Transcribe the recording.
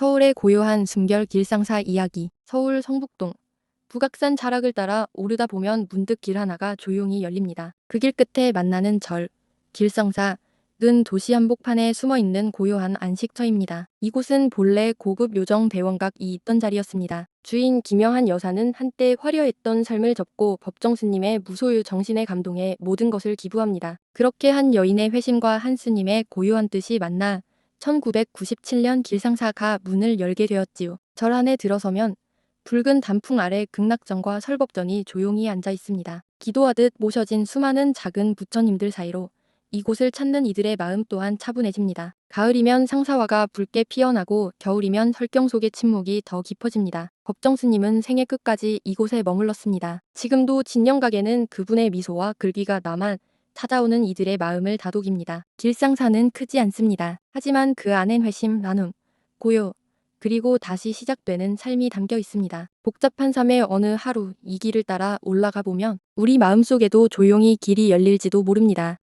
서울의 고요한 숨결 길상사 이야기. 서울 성북동. 북악산 자락을 따라 오르다 보면 문득 길 하나가 조용히 열립니다. 그 길 끝에 만나는 절, 길성사, 는 도시 한복판에 숨어 있는 고요한 안식처입니다. 이곳은 본래 고급 요정 대원각이 있던 자리였습니다. 주인 김영한 여사는 한때 화려했던 삶을 접고 법정 스님의 무소유 정신에 감동해 모든 것을 기부합니다. 그렇게 한 여인의 회심과 한 스님의 고요한 뜻이 만나 1997년 길상사가 문을 열게 되었지요. 절 안에 들어서면 붉은 단풍 아래 극락전과 설법전이 조용히 앉아 있습니다. 기도하듯 모셔진 수많은 작은 부처님들 사이로 이곳을 찾는 이들의 마음 또한 차분해집니다. 가을이면 상사화가 붉게 피어나고 겨울이면 설경 속의 침묵이 더 깊어집니다. 법정 스님은 생애 끝까지 이곳에 머물렀습니다. 지금도 진영각에는 그분의 미소와 글귀가 남아 찾아오는 이들의 마음을 다독입니다. 길상사는 크지 않습니다. 하지만 그 안엔 회심, 나눔, 고요, 그리고 다시 시작되는 삶이 담겨 있습니다. 복잡한 삶의 어느 하루 이 길을 따라 올라가 보면 우리 마음속에도 조용히 길이 열릴지도 모릅니다.